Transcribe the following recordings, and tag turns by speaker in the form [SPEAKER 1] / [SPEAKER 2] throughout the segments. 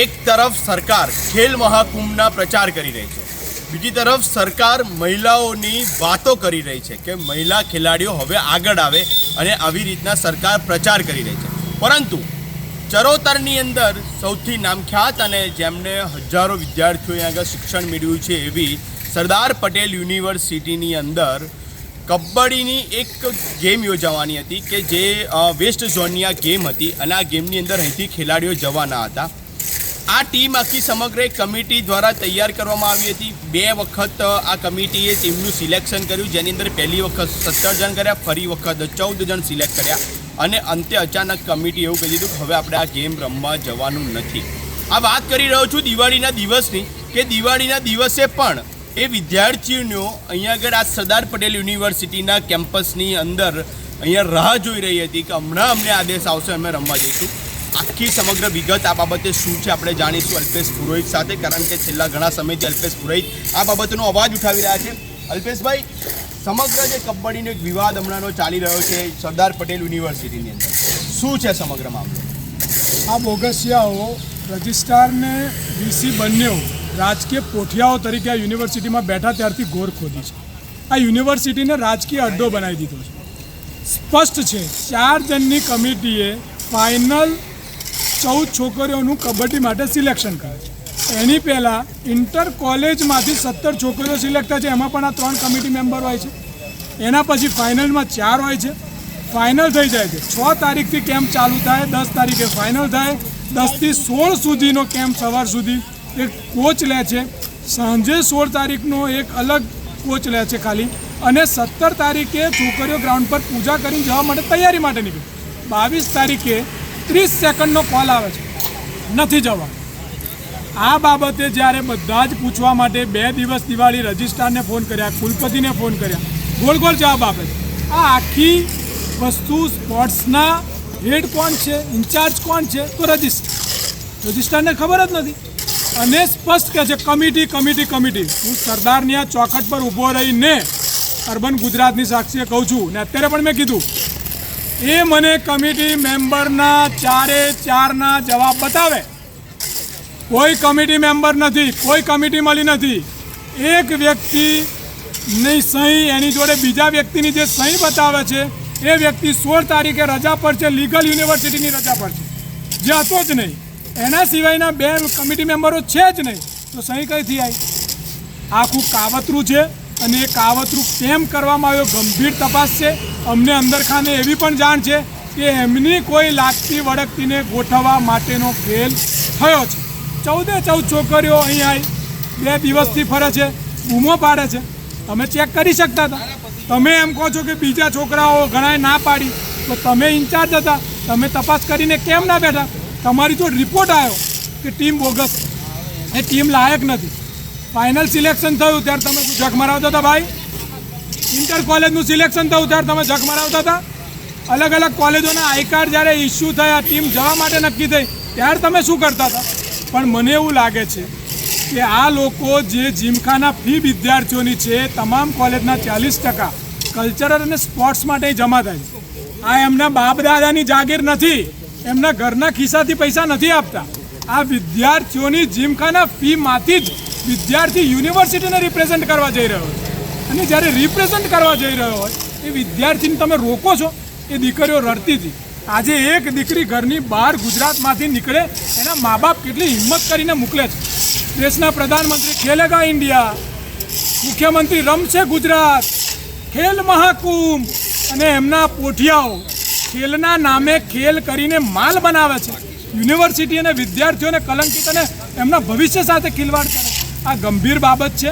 [SPEAKER 1] એક તરફ સરકાર ખેલ મહાકુંભના પ્રચાર કરી રહી છે, બીજી તરફ સરકાર મહિલાઓની વાતો કરી રહી છે કે મહિલા ખેલાડીઓ હવે આગળ આવે અને આવી રીતના સરકાર પ્રચાર કરી રહી છે. પરંતુ ચરોતરની અંદર સૌથી નામખ્યાત અને જેમને હજારો વિદ્યાર્થીઓએ આગળ શિક્ષણ મેળવ્યું છે એવી સરદાર પટેલ યુનિવર્સિટીની અંદર કબડ્ડીની એક ગેમ યોજાવાની હતી કે જે વેસ્ટ ઝોનની આ ગેમ હતી અને આ ગેમની અંદર અહીંથી ખેલાડીઓ જવાના હતા. આ ટીમ આખી સમગ્ર એક કમિટી દ્વારા તૈયાર કરવામાં આવી હતી. બે વખત આ કમિટીએ ટીમનું સિલેક્શન કર્યું, જેની અંદર પહેલી વખત સત્તર જણ કર્યા, ફરી વખત ચૌદ જણ સિલેક્ટ કર્યા અને અંતે અચાનક કમિટી એવું કહી દીધું કે હવે આપણે આ ગેમ રમવા જવાનું નથી. આ વાત કરી રહ્યો છું દિવાળીના દિવસની, કે દિવાળીના દિવસે પણ એ વિદ્યાર્થીઓનો અહીંયા આગળ આ સરદાર પટેલ યુનિવર્સિટીના કેમ્પસની અંદર અહીંયા રાહ જોઈ રહી હતી કે હમણાં અમને આદેશ આવશે અમે રમવા જઈશું. આખી સમગ્ર વિગત આ બાબતે શું છે આપણે જાણીશું અલ્પેશ પુરોહિત સાથે, કારણ કે છેલ્લા ઘણા સમયથી અલ્પેશ પુરોહિત આ બાબતનો અવાજ ઉઠાવી રહ્યા છે. અલ્પેશભાઈ, સમગ્ર જે કબડ્ડીનો એક વિવાદ હમણાંનો ચાલી રહ્યો છે સરદાર પટેલ યુનિવર્સિટીની અંદર. શું છે સમગ્ર મામલો?
[SPEAKER 2] આ બોગસિયાઓ રજિસ્ટ્રારને વીસી બન્યો. રાજકીય પોઠિયાઓ તરીકે આ યુનિવર્સિટીમાં બેઠા ત્યારથી ઘોર ખોદી છે. આ યુનિવર્સિટીને રાજકીય અડ્ડો બનાવી દીધો છે. સ્પષ્ટ છે, ચાર જણની કમિટીએ ફાઇનલ ચૌદ છોકરીઓનું કબડ્ડી માટે સિલેક્શન કરે છે. એની પહેલાં ઇન્ટર કોલેજમાંથી સત્તર છોકરીઓ સિલેક્ટ થાય છે. એમાં પણ આ ત્રણ કમિટી મેમ્બર હોય છે. એના પછી ફાઇનલમાં ચાર હોય છે. ફાઇનલ થઈ જાય છે. છ તારીખથી કેમ્પ ચાલુ થાય. દસ તારીખે ફાઇનલ થાય. દસથી સોળ સુધીનો કેમ્પ સવાર સુધી એક કોચ લે છે. સાંજે સોળ તારીખનો એક અલગ કોચ લે છે ખાલી. અને સત્તર તારીખે છોકરીઓ ગ્રાઉન્ડ પર પૂજા કરીને જવા માટે તૈયારી માટે નીકળી. બાવીસ તારીખે ત્રીસ સેકન્ડનો કોલ આવે છે. નથી જવા. આ બાબતે જ્યારે બધા જ પૂછવા માટે બે દિવસ દિવાળી રજિસ્ટ્રારને ફોન કર્યા, કુલપતિને ફોન કર્યા ગોળ ગોળ જવાબ આપે છે. આ આખી વસ્તુ સ્પોર્ટ્સના હેડ કોણ છે, ઇન્ચાર્જ કોણ છે, તો રજિસ્ટ્રાર. રજિસ્ટ્રારને ખબર જ નથી. અને સ્પષ્ટ કહે છે, કમિટી કમિટી કમિટી. હું સરદારની આ ચોખટ પર ઊભો રહીને અર્બન ગુજરાતની સાક્ષીએ કહું છું. ને અત્યારે પણ મેં કીધું એ મને કમિટી મેમ્બરના ચારે ચારના જવાબ બતાવે. કોઈ કમિટી મેમ્બર નથી, કોઈ કમિટી મળી નથી. એક વ્યક્તિ ની સહી એની જોડે બીજા વ્યક્તિની જે સહી બતાવે છે, એ વ્યક્તિ સોળ તારીખે રજા પર છે, લીગલ યુનિવર્સિટીની રજા પર છે. જે હતો જ નહીં. એના સિવાયના બે કમિટી મેમ્બરો છે જ નહીં. તો સહી કઈથી આવી આખું કાવતરું છે. અને એ કાવતરું કેમ કરવામાં આવ્યો ગંભીર તપાસ છે. અમને અંદરખાને એવી પણ જાણ છે કે એમની કોઈ લાગતી વળગતીને ગોઠવવા માટેનો ખેલ થયો છે. ચૌદે ચૌદ છોકરીઓ અહીં આવી બે દિવસથી ફરે છે, બૂમો પાડે છે. તમે ચેક કરી શકતા હતા. તમે એમ કહો છો કે બીજા છોકરાઓ ઘણાએ ના પાડી. તો તમે ઇન્ચાર્જ હતા. તમે તપાસ કરીને કેમ ના બેઠા? તમારી જો રિપોર્ટ આવ્યો કે ટીમ બોગસ. એ ટીમ લાયક નથી. ફાઇનલ સિલેક્શન થયું ત્યારે તમે જગ મરાવતા હતા ભાઈ? ઇન્ટર કોલેજનું સિલેક્શન થયું ત્યારે તમે જગ મરાવતા હતા? અલગ અલગ કોલેજોના આઈ કાર્ડ જ્યારે ઇસ્યુ થયા ટીમ જવા માટે નક્કી થઈ, ત્યારે તમે શું કરતા હતા? પણ મને એવું લાગે છે કે આ લોકો જે જીમખાના ફી વિદ્યાર્થીઓની છે, તમામ કોલેજના ચાલીસ ટકા કલ્ચરલ અને સ્પોર્ટ્સ માટે જમા થાય આ એમના બાપ દાદાની જાગીર નથી, એમના ઘરના ખિસ્સાથી પૈસા નથી આપતા. આ વિદ્યાર્થીઓની જીમખાના ફીમાંથી જ વિદ્યાર્થી યુનિવર્સિટીને રિપ્રેઝેન્ટ કરવા જઈ રહ્યો છે. અને જ્યારે રિપ્રેઝેન્ટ કરવા જઈ રહ્યો હોય, એ વિદ્યાર્થીને તમે રોકો છો? એ દીકરીઓ રડતી હતી. આજે એક દીકરી ઘરની બહાર ગુજરાતમાંથી નીકળે, એના મા બાપ કેટલી હિંમત કરીને મોકલે છે. દેશના પ્રધાનમંત્રી ખેલેગા ઇન્ડિયા મુખ્યમંત્રી, રમશે ગુજરાત ખેલ મહાકુંભ અને એમના પોઠિયાઓ, ખેલના નામે ખેલ કરીને માલ બનાવે છે યુનિવર્સિટી અને વિદ્યાર્થીઓને કલંકિત અને એમના ભવિષ્ય સાથે ખિલવાડ કરે. આ ગંભીર બાબત છે.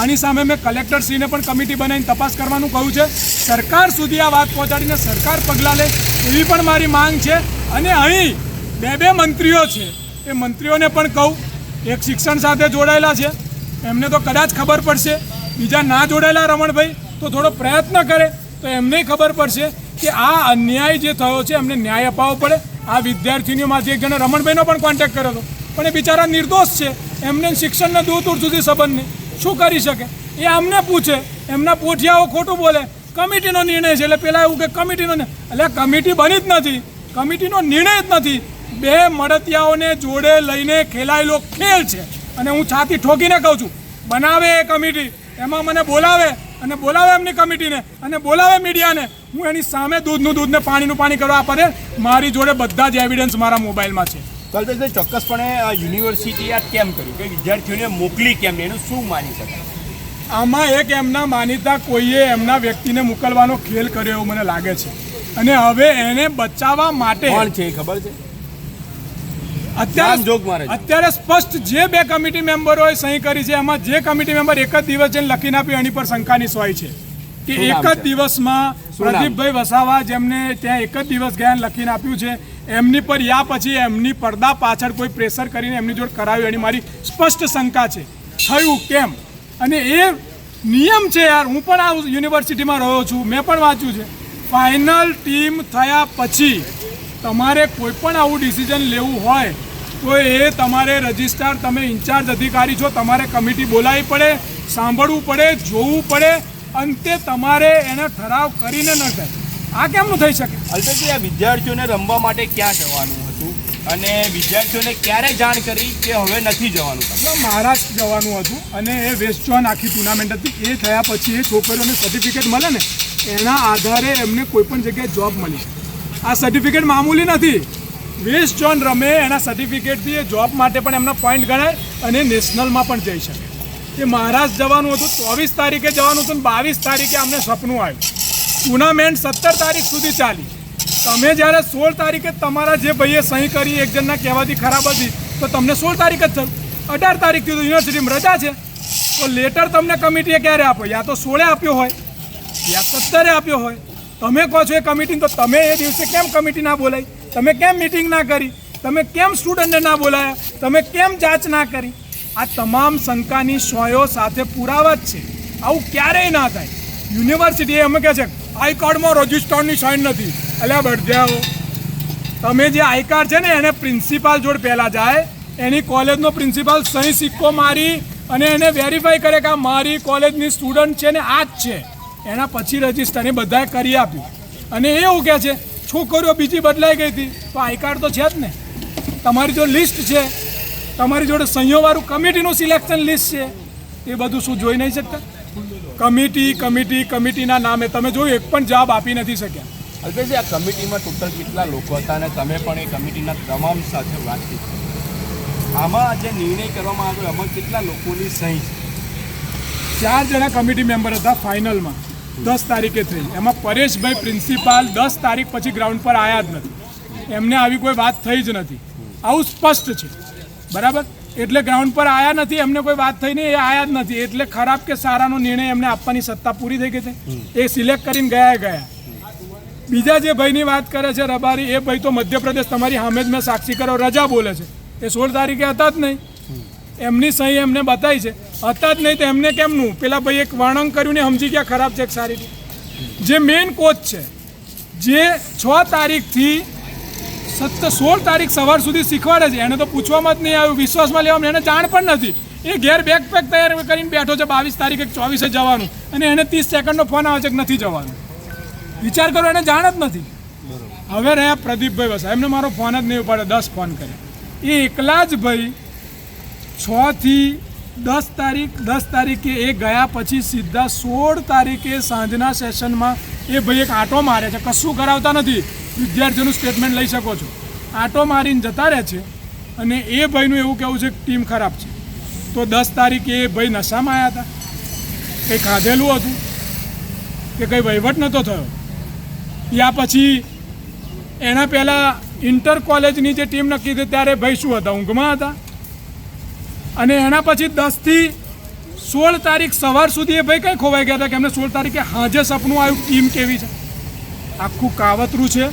[SPEAKER 2] આની સામે મેં કલેક્ટરશ્રીને પણ કમિટી બનાવીને તપાસ કરવાનું કહ્યું છે. સરકાર સુધી આ વાત પહોંચાડીને સરકાર પગલાં લે એવી પણ મારી માંગ છે. અને અહીં બે બે મંત્રીઓ છે. એ મંત્રીઓને પણ કહું, એક શિક્ષણ સાથે જોડાયેલા છે. એમને તો કદાચ ખબર પડશે. બીજા ના જોડાયેલા રમણભાઈ, તો થોડો પ્રયત્ન કરે તો એમને ખબર પડશે કે આ અન્યાય જે થયો છે, એમને ન્યાય અપાવવો પડે. આ વિદ્યાર્થીનીઓમાંથી એક જણે રમણભાઈનો પણ કોન્ટેક્ટ કર્યો હતો. પણ એ બિચારા નિર્દોષ છે. એમને શિક્ષણને દૂર દૂર સુધી સંબંધ નહીં. શું કરી શકે? એ અમને પૂછે. એમના પોઠિયાઓ ખોટું બોલે. કમિટીનો નિર્ણય છે. એટલે પેલા એવું કે કમિટીનો એટલે કમિટી બની જ નથી. કમિટીનો નિર્ણય જ નથી. બે મળતિયાઓને જોડે લઈને ખેલાયેલો ખેલ છે. અને હું છાતી ઠોકીને કહું છું, બનાવે એ કમિટી. એમાં મને બોલાવે અને બોલાવે એમની કમિટીને અને બોલાવે મીડિયાને. હું એની સામે દૂધનું દૂધને પાણીનું પાણી કરવા પડે મારી જોડે બધા જ એવિડન્સ મારા મોબાઈલમાં છે.
[SPEAKER 1] કલ્પેશભાઈ ચોક્કસપણે યુનિવર્સિટી આ કેમ કર્યું કે વિદ્યાર્થીઓને મોકલી કેમ એનું શું માની શકાય?
[SPEAKER 2] આમાં એક એમના માનીતા કોઈએ એમના વ્યક્તિને મોકલવાનો ખેલ કર્યો એવું મને લાગે છે. અને હવે એને બચાવવા માટે
[SPEAKER 1] કોણ છે ખબર છે?
[SPEAKER 2] અત્યારે. અત્યારે સ્પષ્ટ જે બે કમિટી મેમ્બરોએ સહી કરી છે એમાં જે કમિટી મેમ્બર એક જ દિવસ જઈને લખીને આપ્યું એની પર શંકાની સોય છે. કે એક જ દિવસમાં પ્રદીપભાઈ વસાવા જેમને ત્યાં એક જ દિવસ ગયા લખીને આપ્યું છે એમની પર યા પછી એમની પડદા પાછળ કોઈ પ્રેશર કરીને એમની જોડે કરાવ્યું, એની મારી સ્પષ્ટ શંકા છે. થયું કેમ? અને એ નિયમ છે યાર, હું પણ આ યુનિવર્સિટીમાં રહ્યો છું, મેં પણ વાંચ્યું છે. ફાઇનલ ટીમ થયા પછી તમારે કોઈ પણ આવું ડિસિઝન લેવું હોય, તો એ તમારે રજિસ્ટ્રાર, તમે ઇન્ચાર્જ અધિકારી છો, તમારે કમિટી બોલાવી પડે, સાંભળવું પડે, જોવું પડે, અંતે તમારે એનો ઠરાવ કરીને ન થાય આ કેમનું થઈ શકે?
[SPEAKER 1] અલ્પેશભાઈ આ વિદ્યાર્થીઓને રમવા માટે ક્યાં જવાનું હતું? અને વિદ્યાર્થીઓને ક્યારે જાણ કરી કે હવે નથી જવાનું?
[SPEAKER 2] મતલબ મહારાષ્ટ્ર જવાનું હતું અને એ વેસ્ટ ઝોન આખી ટુર્નામેન્ટ હતી. એ થયા પછી એ છોકરીઓને સર્ટિફિકેટ મળે ને એના આધારે એમને કોઈ પણ જગ્યાએ જોબ મળી આ સર્ટિફિકેટ મામૂલી નથી. વેસ્ટ ઝોન રમે એના સર્ટિફિકેટથી એ જોબ માટે પણ એમના પોઈન્ટ ગણાય અને નેશનલમાં પણ જઈ શકે. એ મહારાષ્ટ્ર જવાનું હતું ચોવીસ તારીખે જવાનું હતું બાવીસ તારીખે અમને સપનું આવ્યું. ટુર્નામેન્ટ સત્તર તારીખ સુધી ચાલી. તમે જ્યારે સોળ તારીખે તમારા જે ભાઈએ સહી કરી, એક જણના કહેવાથી ખરાબ હતી, તો તમને સોળ તારીખ જ થયું અઢાર તારીખથી તો યુનિવર્સિટીમાં રજા છે. તો લેટર તમને કમિટીએ ક્યારે આપ્યો? યા તો સોળે આપ્યો હોય, યા સત્તરે આપ્યો હોય. તમે કહો છો એ કમિટી, તો તમે એ દિવસે કેમ કમિટી ના બોલાવી તમે કેમ મિટિંગ ના કરી? તમે કેમ સ્ટુડન્ટને ના બોલાયા? તમે કેમ જાંચ ના કરી? આ તમામ શંકાની સોયો સાથે પુરાવા જ છે. આવું ક્યારેય ના થાય. યુનિવર્સિટી અમે કહે છે આઈ કાર્ડમાં રજિસ્ટરની સાઇન નથી. અલ્યા બળજાઓ તમે જે આઈ કાર્ડ છે ને, એને પ્રિન્સિપાલ જોડે પહેલાં જાય, એની કોલેજનો પ્રિન્સિપાલ સહી સિક્કો મારી અને એને વેરીફાઈ કરે કે આ મારી કોલેજની સ્ટુડન્ટ છે ને, આ જ છે. એના પછી રજિસ્ટર એ બધાએ કરી આપ્યું. અને એવું કહે છે, છોકરીઓ બીજી બદલાઈ ગઈ હતી. તો આઈ કાર્ડ તો છે જ ને. તમારી જો લિસ્ટ છે. તમારી જોડે સંયોવાળું કમિટીનું સિલેક્શન લિસ્ટ છે. એ બધું શું જોઈ નહીં શકતા? કમિટી કમિટી કમિટીના નામે તમે જોયું એક પણ જવાબ આપી નથી શક્યા.
[SPEAKER 1] અલ્પેશજી આ કમિટીમાં ટોટલ કેટલા લોકો હતા અને તમે પણ એ કમિટીના તમામ સાથે વાતચીત કરી. આમાં જે નિર્ણય કરવામાં આવ્યો એમાં કેટલા લોકોની સહી છે?
[SPEAKER 2] ચાર જણા કમિટી મેમ્બર હતા ફાઇનલમાં. દસ તારીખે થઈ એમાં પરેશભાઈ પ્રિન્સિપાલ દસ તારીખ પછી ગ્રાઉન્ડ પર આવ્યા જ નથી. એમને આવી કોઈ વાત થઈ જ નથી. આવું સ્પષ્ટ છે. બરાબર? એટલે ગ્રાઉન્ડ પર આવ્યા નથી એમને કોઈ વાત થઈ નહીં એ આવ્યા જ નથી. એટલે ખરાબ કે સારાનો નિર્ણય એમને આપવાની સત્તા પૂરી થઈ ગઈ છે. એ સિલેક્ટ કરીને ગયા ગયા. બીજા જે ભાઈની વાત કરે છે રબારી એ ભાઈ તો મધ્યપ્રદેશ તમારી સામે જ મેં સાક્ષી કરો રજા બોલે છે. એ સોળ તારીખે હતા જ નહીં. એમની સહી એમને બતાવી છે. હતા જ નહીં તો એમને કેમનું પેલા ભાઈ એક વર્ણન કર્યું ને સમજી ગયા ખરાબ છે એક સારી જે મેઇન કોચ છે જે છ તારીખથી સત્તર સોળ તારીખ સવાર સુધી શીખવાડે છે. એને તો પૂછવામાં જ નહીં આવ્યું. વિશ્વાસમાં લેવામાં એને જાણ પણ નથી. એ ઘેર બેકપેક તૈયાર કરીને બેઠો છે. બાવીસ તારીખે ચોવીસે જવાનું. અને એને ત્રીસ સેકન્ડનો ફોન આવે છે કે નથી જવાનું. વિચાર કરો, એને જાણ જ નથી. હવે રહ્યા પ્રદીપભાઈ વસા એમને મારો ફોન જ નહીં ઉપાડે દસ ફોન કરે એ એકલા જ ભાઈ છથી દસ તારીખ, દસ તારીખે એ ગયા પછી સીધા સોળ તારીખે સાંજના સેશનમાં એ ભાઈ એક આંટો મારે છે. કશું કરાવતા નથી. વિદ્યાર્થીઓનું સ્ટેટમેન્ટ લઈ શકો છો. આંટો મારીને જતા રહે છે અને એ ભાઈનું એવું કહેવું છે કે ટીમ ખરાબ છે. તો દસ તારીખે એ ભાઈ નશામાં આવ્યા હતા. કંઈ ખાધેલું હતું? કે કંઈ વહીવટ નહોતો થયો? યા પછી એના પહેલાં ઇન્ટર કોલેજની જે ટીમ નક્કી થઈ ત્યારે ભાઈ શું હતા? ઊંઘમાં હતા? અને એના પછી દસથી સોળ તારીખ સવાર સુધી એ ભાઈ કંઈ ખોવાઈ ગયા હતા કે એમને સોળ તારીખે હાજે સપનું આવ્યું ટીમ કેવી છે? આખું કાવતરું છે,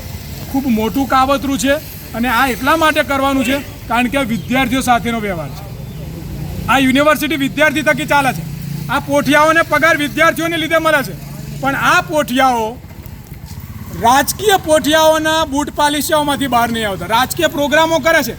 [SPEAKER 2] ખૂબ મોટું કાવતરું છે અને આ એટલા માટે કરવાનું છે કારણ કે વિદ્યાર્થીઓ સાથેનો વ્યવહાર છે. આ યુનિવર્સિટી વિદ્યાર્થી થકી ચાલે છે. આ પોઠિયાઓને પગાર વિદ્યાર્થીઓને લીધે મળે છે. પણ આ પોઠિયાઓ રાજકીય પોઠિયાઓના બૂટ પાલિશિયાઓમાંથી બહાર નહીં આવતા. રાજકીય પ્રોગ્રામો કરે છે.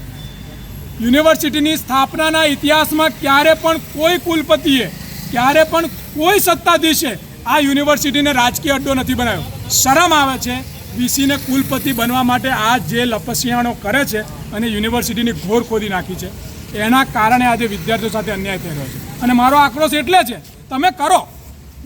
[SPEAKER 2] યુનિવર્સિટીની સ્થાપનાના ઇતિહાસમાં ક્યારે પણ કોઈ કુલપતિએ, ક્યારે પણ કોઈ સત્તાધીશે આ યુનિવર્સિટીને રાજકીય અડ્ડો નથી બનાવ્યો. શરમ આવે છે વીસીને કુલપતિ બનવા માટે આ જે લપસિયાણો કરે છે અને યુનિવર્સિટીની ઘોર ખોદી નાખી છે, એના કારણે આજે વિદ્યાર્થીઓ સાથે અન્યાય થઈ રહ્યો છે. અને મારો આક્રોશ એટલે છે, તમે કરો,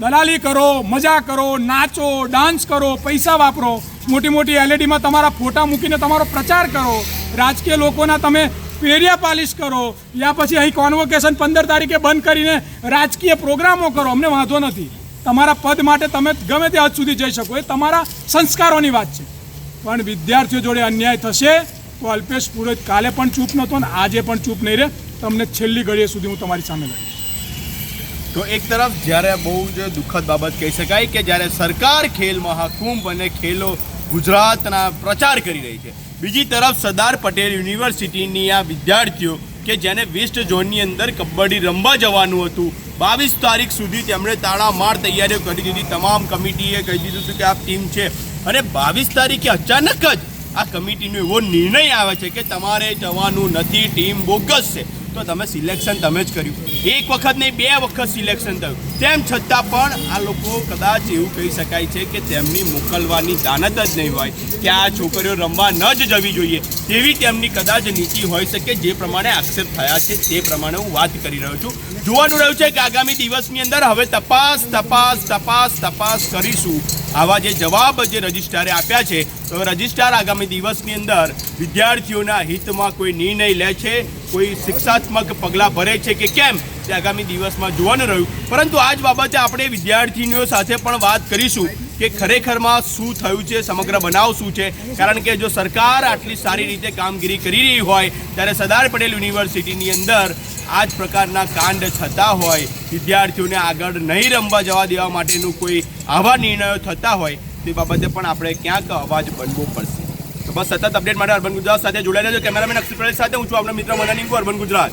[SPEAKER 2] દલાલી કરો, મજા કરો, નાચો, ડાન્સ કરો, પૈસા વાપરો, મોટી મોટી એલઈડીમાં તમારા ફોટા મૂકીને તમારો પ્રચાર કરો, રાજકીય લોકોના તમે પેરિયા પાલિશ કરો, યા પછી અહીં કોન્વોકેશન પંદર તારીખે બંધ કરીને રાજકીય પ્રોગ્રામો કરો, અમને વાંધો નથી. તમારા પદ માટે તમે ગમે તે હદ સુધી જઈ શકો. એ તમારા સંસ્કારોની વાત છે. પણ વિદ્યાર્થીઓ જોડે અન્યાય થશે તો અલ્પેશ પુરોહિત કાલે પણ ચૂપ નહોતો ને આજે પણ ચૂપ નહીં રહે. તમને છેલ્લી ઘડીએ સુધી હું તમારી સામે લડીશ.
[SPEAKER 1] તો એક તરફ જ્યારે બહુ જ દુઃખદ બાબત કહી શકાય કે જ્યારે સરકાર ખેલ મહાકુંભ અને ખેલો ગુજરાતના પ્રચાર કરી રહી છે, બીજી તરફ સરદાર પટેલ યુનિવર્સિટીની આ વિદ્યાર્થીઓ કે જેને વેસ્ટ ઝોનની અંદર કબડ્ડી રમવા જવાનું હતું બાવીસ તારીખ સુધી તેમણે તાળામાર તૈયારીઓ કરી દીધી. તમામ કમિટીએ કહી દીધું હતું કે આ ટીમ છે. અને બાવીસ તારીખે અચાનક જ આ કમિટીનો એવો નિર્ણય આવે છે કે તમારે જવાનું નથી ટીમ બોગસ છે. તો તમે સિલેક્શન તમે જ કર્યું. એક વખત નહીં, બે વખત સિલેક્શન થયું. તેમ છતાં પણ આ લોકો કદાચ એવું કહી શકાય છે કે તેમની મોકલવાની દાનત જ નહીં હોય કે આ છોકરીઓ રમવા ન જ જવી જોઈએ. તેવી તેમની કદાચ નીતિ હોઈ શકે જે પ્રમાણે આક્ષેપ થયા છે, તે પ્રમાણે હું વાત કરી રહ્યો છું. જોવાનું રહ્યું છે કે આગામી દિવસની અંદર હવે તપાસ તપાસ તપાસ તપાસ કરીશું. આવા જે જવાબ જે રજિસ્ટ્રારે આપ્યા છે, તો રજિસ્ટ્રાર આગામી દિવસની અંદર વિદ્યાર્થીઓના હિતમાં કોઈ નિર્ણય લે છે, કોઈ શિક્ષાત્મક પગલાં ભરે છે કે કેમ, તે આગામી દિવસમાં જોવાનું રહ્યું. પરંતુ આ જ બાબતે આપણે વિદ્યાર્થીનીઓ સાથે પણ વાત કરીશું કે ખરેખરમાં શું થયું છે, સમગ્ર બનાવ શું છે. કારણ કે જો સરકાર આટલી સારી રીતે કામગીરી કરી રહી હોય, ત્યારે સરદાર પટેલ યુનિવર્સિટીની અંદર આ જ પ્રકારના કાંડ થતા હોય, વિદ્યાર્થીઓને આગળ નહીં રમવા જવા દેવા માટેનું કોઈ આવા નિર્ણયો થતા હોય, તે બાબતે પણ આપણે ક્યાંક અવાજ બનવો પડશે. તો બસ સતત અપડેટ માટે અર્બન ગુજરાત સાથે જોડાઈ રહેજો. કેમેરામેન અક્ષર પટેલ સાથે હું છું આપણા મિત્ર મનાની અર્બન ગુજરાત.